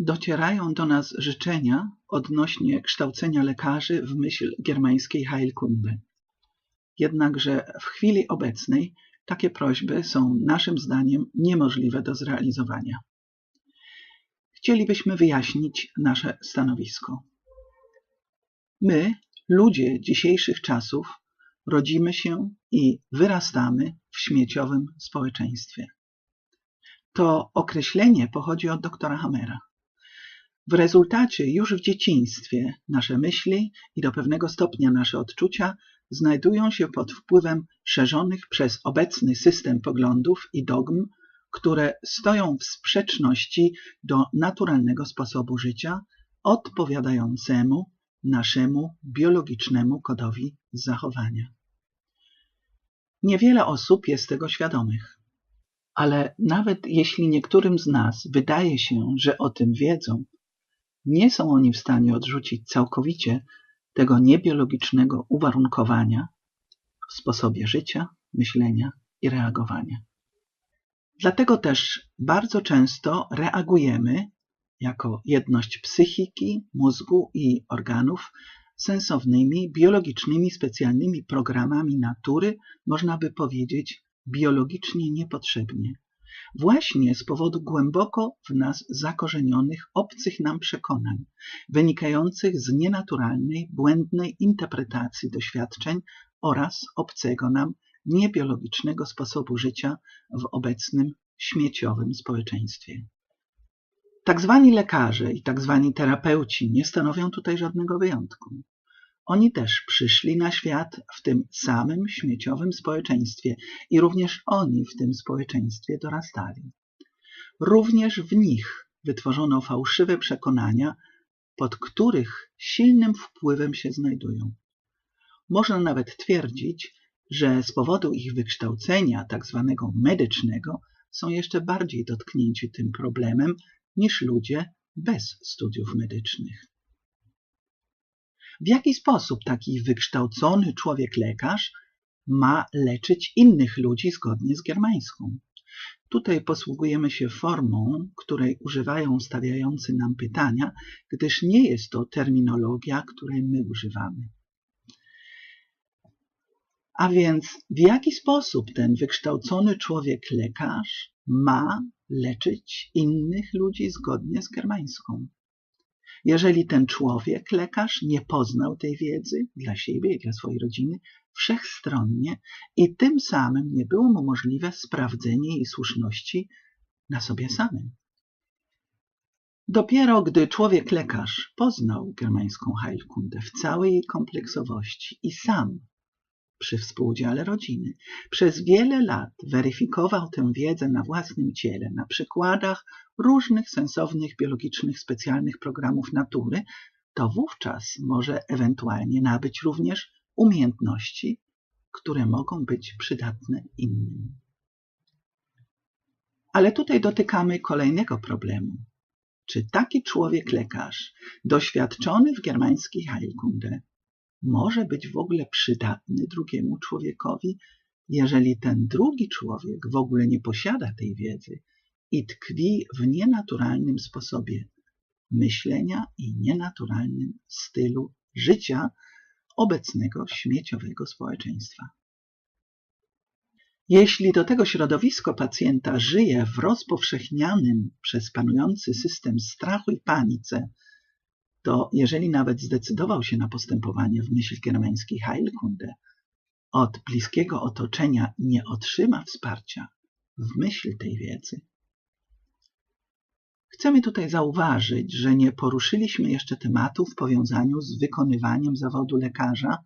docierają do nas życzenia odnośnie kształcenia lekarzy w myśl germańskiej Heilkunde. Jednakże w chwili obecnej takie prośby są naszym zdaniem niemożliwe do zrealizowania. Chcielibyśmy wyjaśnić nasze stanowisko. My, ludzie dzisiejszych czasów, rodzimy się i wyrastamy w śmieciowym społeczeństwie. To określenie pochodzi od doktora Hamera. W rezultacie już w dzieciństwie nasze myśli i do pewnego stopnia nasze odczucia znajdują się pod wpływem szerzonych przez obecny system poglądów i dogm, które stoją w sprzeczności do naturalnego sposobu życia odpowiadającemu naszemu biologicznemu kodowi zachowania. Niewiele osób jest tego świadomych, ale nawet jeśli niektórym z nas wydaje się, że o tym wiedzą, nie są oni w stanie odrzucić całkowicie tego niebiologicznego uwarunkowania w sposobie życia, myślenia i reagowania. Dlatego też bardzo często reagujemy jako jedność psychiki, mózgu i organów sensownymi, biologicznymi, specjalnymi programami natury, można by powiedzieć biologicznie niepotrzebnie. Właśnie z powodu głęboko w nas zakorzenionych, obcych nam przekonań, wynikających z nienaturalnej, błędnej interpretacji doświadczeń oraz obcego nam niebiologicznego sposobu życia w obecnym śmieciowym społeczeństwie. Tak zwani lekarze i tak zwani terapeuci nie stanowią tutaj żadnego wyjątku. Oni też przyszli na świat w tym samym śmieciowym społeczeństwie i również oni w tym społeczeństwie dorastali. Również w nich wytworzono fałszywe przekonania, pod których silnym wpływem się znajdują. Można nawet twierdzić, że z powodu ich wykształcenia, tak zwanego medycznego, są jeszcze bardziej dotknięci tym problemem niż ludzie bez studiów medycznych. W jaki sposób taki wykształcony człowiek-lekarz ma leczyć innych ludzi zgodnie z germańską? Tutaj posługujemy się formą, której używają stawiający nam pytania, gdyż nie jest to terminologia, której my używamy. A więc w jaki sposób ten wykształcony człowiek-lekarz ma leczyć innych ludzi zgodnie z germańską? Jeżeli ten człowiek, lekarz, nie poznał tej wiedzy dla siebie i dla swojej rodziny wszechstronnie i tym samym nie było mu możliwe sprawdzenie jej słuszności na sobie samym. Dopiero gdy człowiek lekarz poznał germańską Heilkunde w całej jej kompleksowości i sam przy współudziale rodziny przez wiele lat weryfikował tę wiedzę na własnym ciele, na przykładach różnych sensownych, biologicznych, specjalnych programów natury, to wówczas może ewentualnie nabyć również umiejętności, które mogą być przydatne innym. Ale tutaj dotykamy kolejnego problemu. Czy taki człowiek lekarz, doświadczony w germańskiej Heilkunde, może być w ogóle przydatny drugiemu człowiekowi, jeżeli ten drugi człowiek w ogóle nie posiada tej wiedzy i tkwi w nienaturalnym sposobie myślenia i nienaturalnym stylu życia obecnego śmieciowego społeczeństwa. Jeśli do tego środowisko pacjenta żyje w rozpowszechnianym przez panujący system strachu i panice, to jeżeli nawet zdecydował się na postępowanie w myśl germańskiej Heilkunde, od bliskiego otoczenia nie otrzyma wsparcia w myśl tej wiedzy, Chcemy tutaj zauważyć, że nie poruszyliśmy jeszcze tematu w powiązaniu z wykonywaniem zawodu lekarza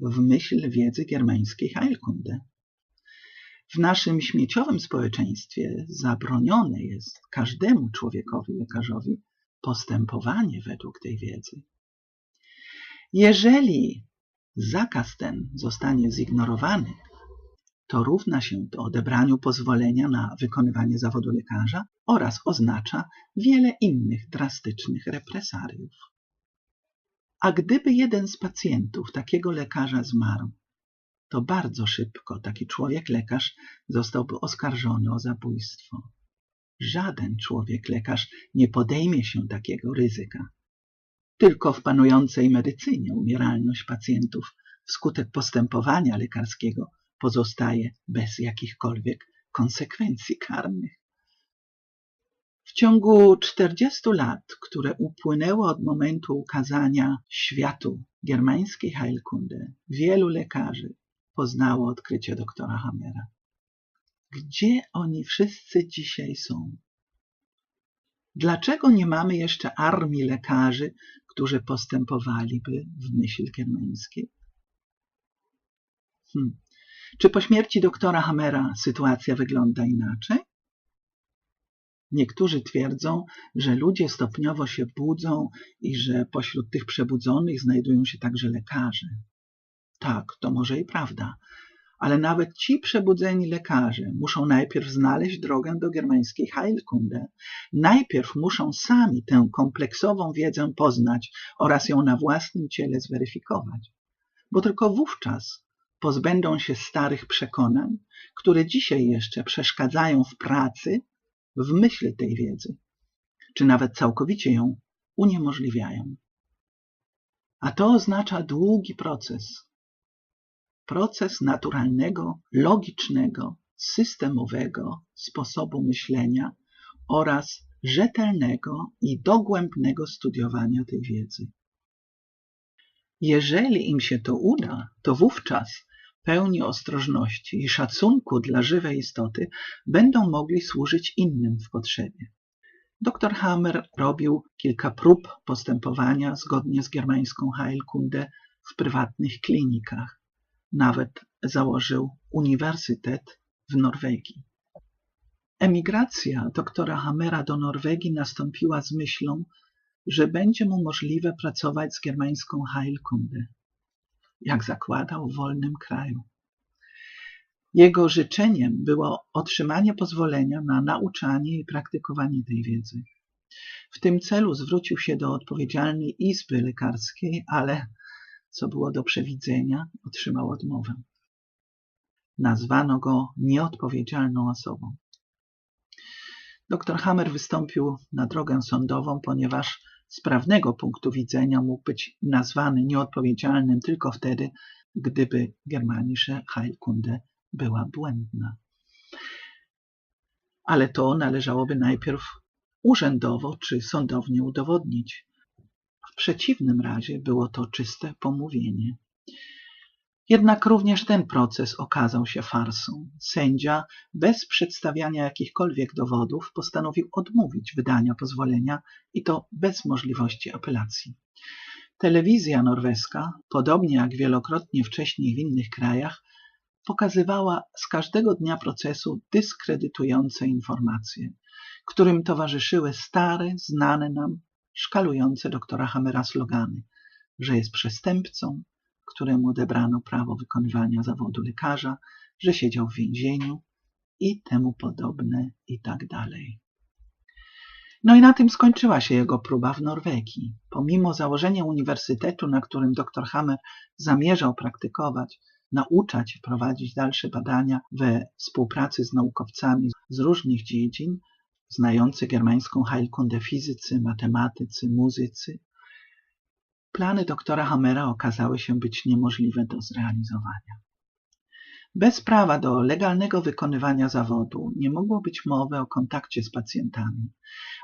w myśl wiedzy germańskiej Heilkunde. W naszym śmieciowym społeczeństwie zabronione jest każdemu człowiekowi lekarzowi postępowanie według tej wiedzy. Jeżeli zakaz ten zostanie zignorowany, to równa się to odebraniu pozwolenia na wykonywanie zawodu lekarza oraz oznacza wiele innych drastycznych represariów. A gdyby jeden z pacjentów takiego lekarza zmarł, to bardzo szybko taki człowiek lekarz zostałby oskarżony o zabójstwo. żaden człowiek lekarz nie podejmie się takiego ryzyka. Tylko w panującej medycynie umieralność pacjentów wskutek postępowania lekarskiego pozostaje bez jakichkolwiek konsekwencji karnych. W ciągu 40 lat, które upłynęło od momentu ukazania światu germańskiej Heilkunde, wielu lekarzy poznało odkrycie doktora Hammera. Gdzie oni wszyscy dzisiaj są? Dlaczego nie mamy jeszcze armii lekarzy, którzy postępowaliby w myśl germańskiej? Hmm. Czy po śmierci doktora Hammera sytuacja wygląda inaczej? Niektórzy twierdzą, że ludzie stopniowo się budzą i że pośród tych przebudzonych znajdują się także lekarze. Tak, to może i prawda, ale nawet ci przebudzeni lekarze muszą najpierw znaleźć drogę do germańskiej Heilkunde. Najpierw muszą sami tę kompleksową wiedzę poznać oraz ją na własnym ciele zweryfikować, bo tylko wówczas pozbędą się starych przekonań, które dzisiaj jeszcze przeszkadzają w pracy w myśl tej wiedzy, czy nawet całkowicie ją uniemożliwiają. A to oznacza długi proces. Proces naturalnego, logicznego, systemowego sposobu myślenia oraz rzetelnego i dogłębnego studiowania tej wiedzy. Jeżeli im się to uda, to wówczas pełni ostrożności i szacunku dla żywej istoty będą mogli służyć innym w potrzebie. Dr Hammer robił kilka prób postępowania zgodnie z germańską Heilkunde w prywatnych klinikach. Nawet założył uniwersytet w Norwegii. Emigracja doktora Hammera do Norwegii nastąpiła z myślą, że będzie mu możliwe pracować z germańską Heilkunde jak zakładał w wolnym kraju. Jego życzeniem było otrzymanie pozwolenia na nauczanie i praktykowanie tej wiedzy. W tym celu zwrócił się do odpowiedzialnej izby lekarskiej, ale, co było do przewidzenia, otrzymał odmowę. Nazwano go nieodpowiedzialną osobą. Dr Hammer wystąpił na drogę sądową, ponieważ z prawnego punktu widzenia mógł być nazwany nieodpowiedzialnym tylko wtedy, gdyby Germanische Heilkunde była błędna. Ale to należałoby najpierw urzędowo czy sądownie udowodnić. W przeciwnym razie było to czyste pomówienie. Jednak również ten proces okazał się farsą. Sędzia, bez przedstawiania jakichkolwiek dowodów, postanowił odmówić wydania pozwolenia i to bez możliwości apelacji. Telewizja norweska, podobnie jak wielokrotnie wcześniej w innych krajach, pokazywała z każdego dnia procesu dyskredytujące informacje, którym towarzyszyły stare, znane nam, szkalujące doktora Hamera slogany, że jest przestępcą, któremu odebrano prawo wykonywania zawodu lekarza, że siedział w więzieniu i temu podobne i tak dalej. No i na tym skończyła się jego próba w Norwegii. Pomimo założenia uniwersytetu, na którym dr Hammer zamierzał praktykować, nauczać i prowadzić dalsze badania we współpracy z naukowcami z różnych dziedzin, znający germańską Heilkunde fizycy, matematycy, muzycy, Plany doktora Hammera okazały się być niemożliwe do zrealizowania. Bez prawa do legalnego wykonywania zawodu nie mogło być mowy o kontakcie z pacjentami,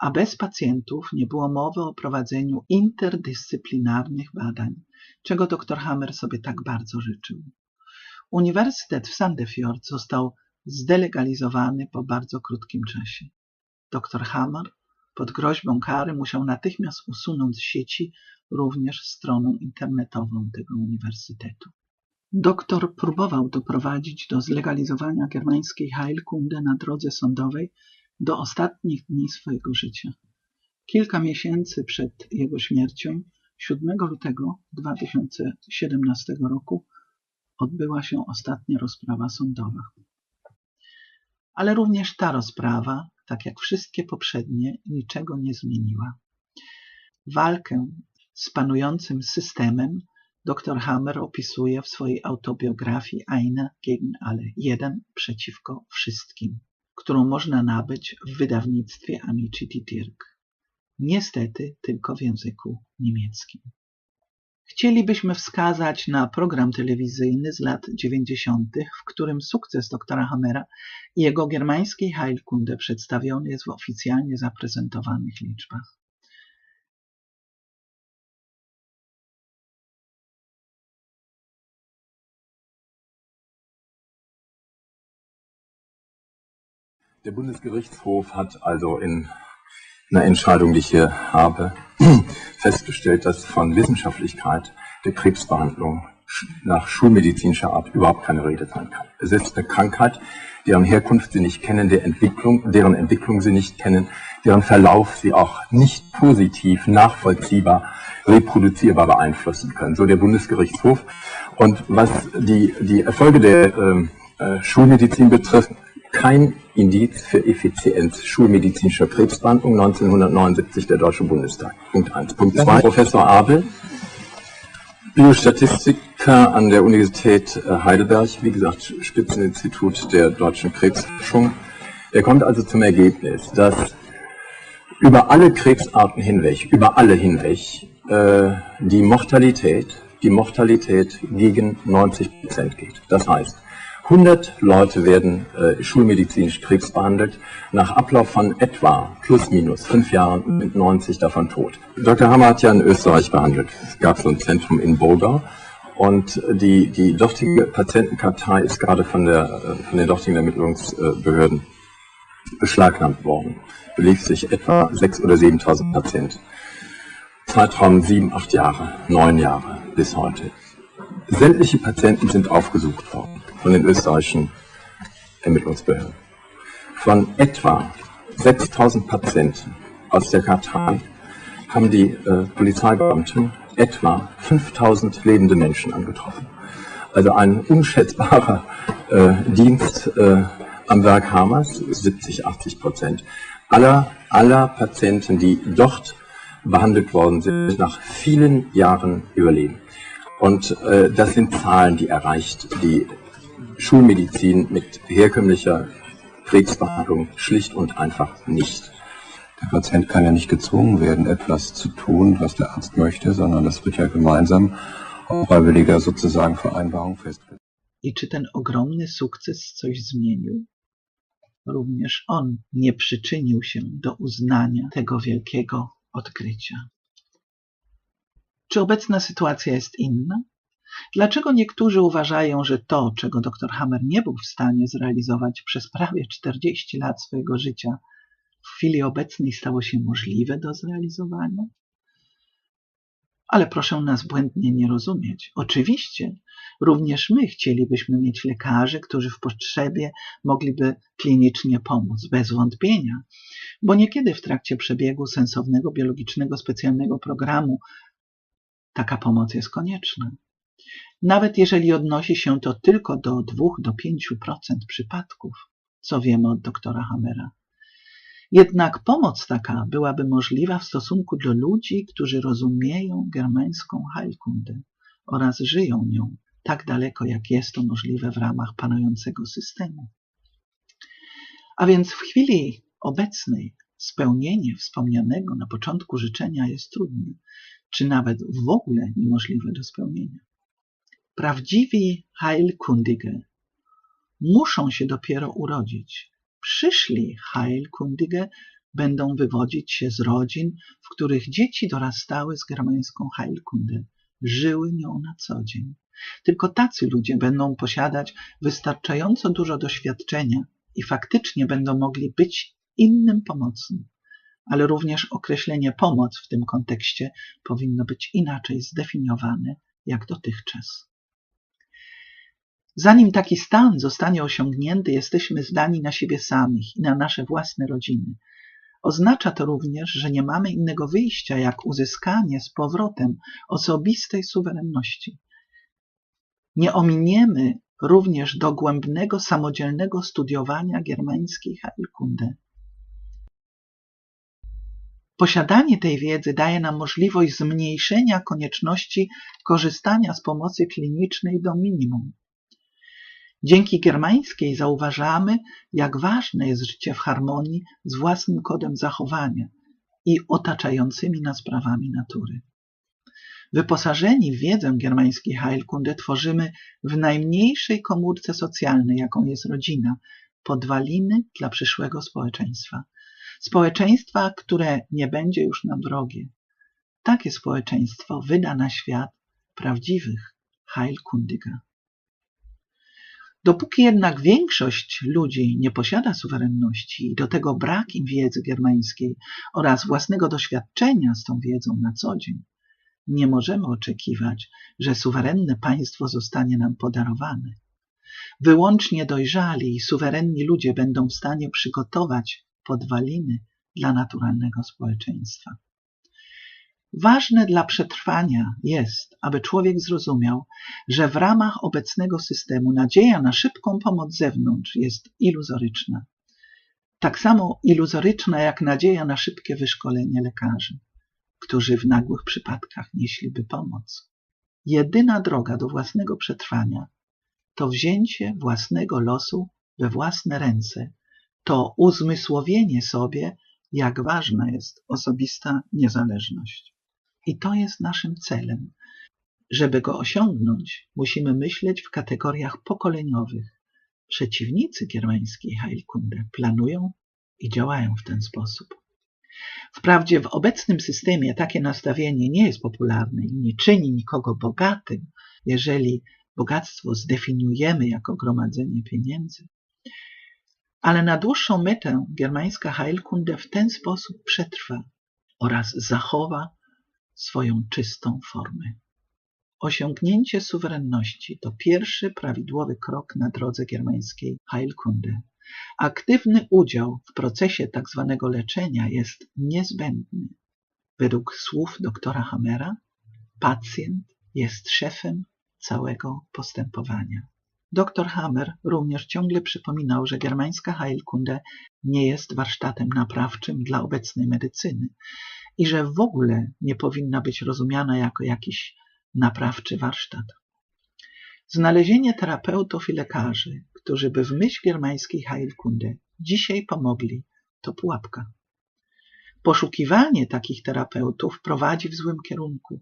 a bez pacjentów nie było mowy o prowadzeniu interdyscyplinarnych badań, czego dr Hammer sobie tak bardzo życzył. Uniwersytet w Sandefjord został zdelegalizowany po bardzo krótkim czasie. Dr Hammer pod groźbą kary musiał natychmiast usunąć z sieci również stronę internetową tego uniwersytetu. Doktor próbował doprowadzić do zlegalizowania germańskiej Heilkunde na drodze sądowej do ostatnich dni swojego życia. Kilka miesięcy przed jego śmiercią, 7 lutego 2017 roku, odbyła się ostatnia rozprawa sądowa. Ale również ta rozprawa, tak jak wszystkie poprzednie, niczego nie zmieniła. Walkę z panującym systemem dr Hammer opisuje w swojej autobiografii Eine gegen alle, jeden przeciwko wszystkim, którą można nabyć w wydawnictwie Amici Titirk. Niestety tylko w języku niemieckim. Chcielibyśmy wskazać na program telewizyjny z lat 90., w którym sukces doktora Hammera i jego germańskiej Heilkunde przedstawiony jest w oficjalnie zaprezentowanych liczbach. Der Bundesgerichtshof hat also in einer Entscheidung, die ich hier habe, festgestellt, dass von Wissenschaftlichkeit der Krebsbehandlung nach schulmedizinischer Art überhaupt keine Rede sein kann. Es ist eine Krankheit, deren Herkunft sie nicht kennen, der Entwicklung, deren Entwicklung sie nicht kennen, deren Verlauf sie auch nicht positiv, nachvollziehbar, reproduzierbar beeinflussen können. So der Bundesgerichtshof. Und was die, die Erfolge der ähm, äh, Schulmedizin betrifft, kein Indiz für Effizienz schulmedizinischer Krebsbehandlung 1979 der Deutsche Bundestag. Punkt 1. Punkt 2. Professor Abel, Biostatistiker an der Universität äh, Heidelberg, wie gesagt Spitzeninstitut der deutschen Krebsforschung. Er kommt also zum Ergebnis, dass über alle Krebsarten hinweg, über alle hinweg, äh, die Mortalität, die Mortalität gegen 90 Prozent geht. Das heißt, 100 Leute werden äh, schulmedizinisch krebsbehandelt, nach Ablauf von etwa plus minus fünf Jahren mit 90 davon tot. Dr. Hammer hat ja in Österreich behandelt. Es gab so ein Zentrum in Bulgar und die, die dortige Patientenkartei ist gerade von, der, äh, von den dortigen Ermittlungsbehörden beschlagnahmt worden. Belief sich etwa 6.000 oder 7.000 Patienten. Zeitraum sieben, acht Jahre, neun Jahre bis heute. Sämtliche Patienten sind aufgesucht worden von den österreichischen Ermittlungsbehörden. Von etwa 6000 Patienten aus der Kartei haben die äh, Polizeibeamten etwa 5000 lebende Menschen angetroffen. Also ein unschätzbarer äh, Dienst äh, am Werk Hamers, 70, 80 Prozent aller, aller Patienten, die dort behandelt worden sind, nach vielen Jahren überleben. Und äh, das sind Zahlen, die erreicht die Schulmedizin mit herkömmlicher Krebsbehandlung schlicht und einfach nicht. Der Patient kann ja nicht gezwungen werden, etwas zu tun, was der Arzt möchte, sondern das wird ja gemeinsam auf freiwilliger sozusagen Vereinbarung festgelegt. I czy ten ogromny sukces coś zmienił? Również on nie przyczynił się do uznania tego wielkiego odkrycia. Czy obecna sytuacja jest inna? Dlaczego niektórzy uważają, że to, czego dr Hammer nie był w stanie zrealizować przez prawie 40 lat swojego życia, w chwili obecnej stało się możliwe do zrealizowania? Ale proszę nas błędnie nie rozumieć. Oczywiście, również my chcielibyśmy mieć lekarzy, którzy w potrzebie mogliby klinicznie pomóc, bez wątpienia, bo niekiedy w trakcie przebiegu sensownego biologicznego specjalnego programu taka pomoc jest konieczna. Nawet jeżeli odnosi się to tylko do 2 do 5% przypadków, co wiemy od doktora Hammera. Jednak pomoc taka byłaby możliwa w stosunku do ludzi, którzy rozumieją germańską Heilkunde oraz żyją nią tak daleko, jak jest to możliwe w ramach panującego systemu. A więc w chwili obecnej spełnienie wspomnianego na początku życzenia jest trudne, czy nawet w ogóle niemożliwe do spełnienia. Prawdziwi Heilkundige muszą się dopiero urodzić. Przyszli Heilkundige będą wywodzić się z rodzin, w których dzieci dorastały z germańską Heilkunde, żyły nią na co dzień. Tylko tacy ludzie będą posiadać wystarczająco dużo doświadczenia i faktycznie będą mogli być innym pomocnym. Ale również określenie pomoc w tym kontekście powinno być inaczej zdefiniowane jak dotychczas. Zanim taki stan zostanie osiągnięty, jesteśmy zdani na siebie samych i na nasze własne rodziny. Oznacza to również, że nie mamy innego wyjścia, jak uzyskanie z powrotem osobistej suwerenności. Nie ominiemy również dogłębnego, samodzielnego studiowania germańskiej Heilkunde. Posiadanie tej wiedzy daje nam możliwość zmniejszenia konieczności korzystania z pomocy klinicznej do minimum. Dzięki germańskiej zauważamy, jak ważne jest życie w harmonii z własnym kodem zachowania i otaczającymi nas prawami natury. Wyposażeni w wiedzę germańskiej Heilkunde tworzymy w najmniejszej komórce socjalnej, jaką jest rodzina, podwaliny dla przyszłego społeczeństwa. Społeczeństwa, które nie będzie już nam wrogie. Takie społeczeństwo wyda na świat prawdziwych Heilkundiger. Dopóki jednak większość ludzi nie posiada suwerenności i do tego brak im wiedzy germańskiej oraz własnego doświadczenia z tą wiedzą na co dzień, nie możemy oczekiwać, że suwerenne państwo zostanie nam podarowane. Wyłącznie dojrzali i suwerenni ludzie będą w stanie przygotować podwaliny dla naturalnego społeczeństwa. Ważne dla przetrwania jest, aby człowiek zrozumiał, że w ramach obecnego systemu nadzieja na szybką pomoc z zewnątrz jest iluzoryczna. Tak samo iluzoryczna jak nadzieja na szybkie wyszkolenie lekarzy, którzy w nagłych przypadkach nieśliby pomoc. Jedyna droga do własnego przetrwania to wzięcie własnego losu we własne ręce, to uzmysłowienie sobie, jak ważna jest osobista niezależność. I to jest naszym celem. Żeby go osiągnąć, musimy myśleć w kategoriach pokoleniowych. Przeciwnicy germańskiej Heilkunde planują i działają w ten sposób. Wprawdzie w obecnym systemie takie nastawienie nie jest popularne i nie czyni nikogo bogatym, jeżeli bogactwo zdefiniujemy jako gromadzenie pieniędzy. Ale na dłuższą metę germańska Heilkunde w ten sposób przetrwa oraz zachowa swoją czystą formę. Osiągnięcie suwerenności to pierwszy prawidłowy krok na drodze germańskiej Heilkunde. Aktywny udział w procesie tzw. Tak leczenia jest niezbędny. Według słów doktora Hammera, pacjent jest szefem całego postępowania. Dr Hammer również ciągle przypominał, że germańska Heilkunde nie jest warsztatem naprawczym dla obecnej medycyny i że w ogóle nie powinna być rozumiana jako jakiś naprawczy warsztat. Znalezienie terapeutów i lekarzy, którzy by w myśl germańskiej Heilkunde dzisiaj pomogli, to pułapka. Poszukiwanie takich terapeutów prowadzi w złym kierunku,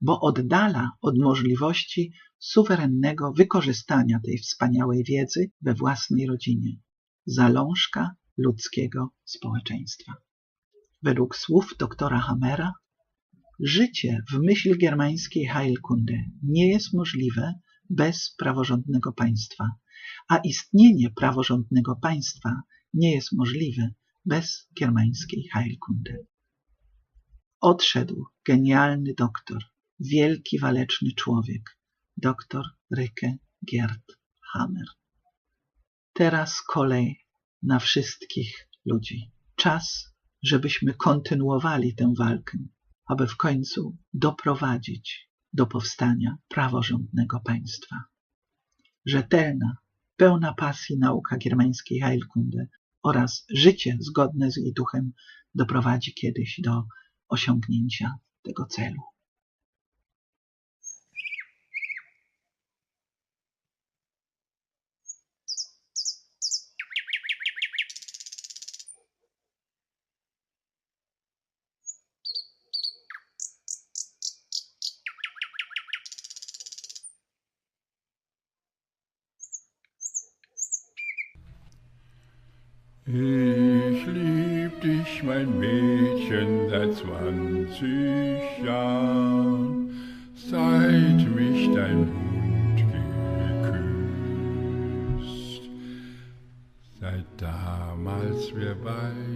bo oddala od możliwości suwerennego wykorzystania tej wspaniałej wiedzy we własnej rodzinie, zalążka ludzkiego społeczeństwa. Według słów doktora Hammera, życie w myśl germańskiej Heilkunde nie jest możliwe bez praworządnego państwa, a istnienie praworządnego państwa nie jest możliwe bez germańskiej Heilkunde. Odszedł genialny doktor, wielki waleczny człowiek, doktor Ryke Gerd Hammer. Teraz kolej na wszystkich ludzi. Czas żebyśmy kontynuowali tę walkę, aby w końcu doprowadzić do powstania praworządnego państwa. Rzetelna, pełna pasji nauka germańskiej Heilkunde oraz życie zgodne z jej duchem doprowadzi kiedyś do osiągnięcia tego celu. Ich lieb dich, mein Mädchen, seit zwanzig Jahren, seit mich dein Mund geküsst. Seit damals wir beide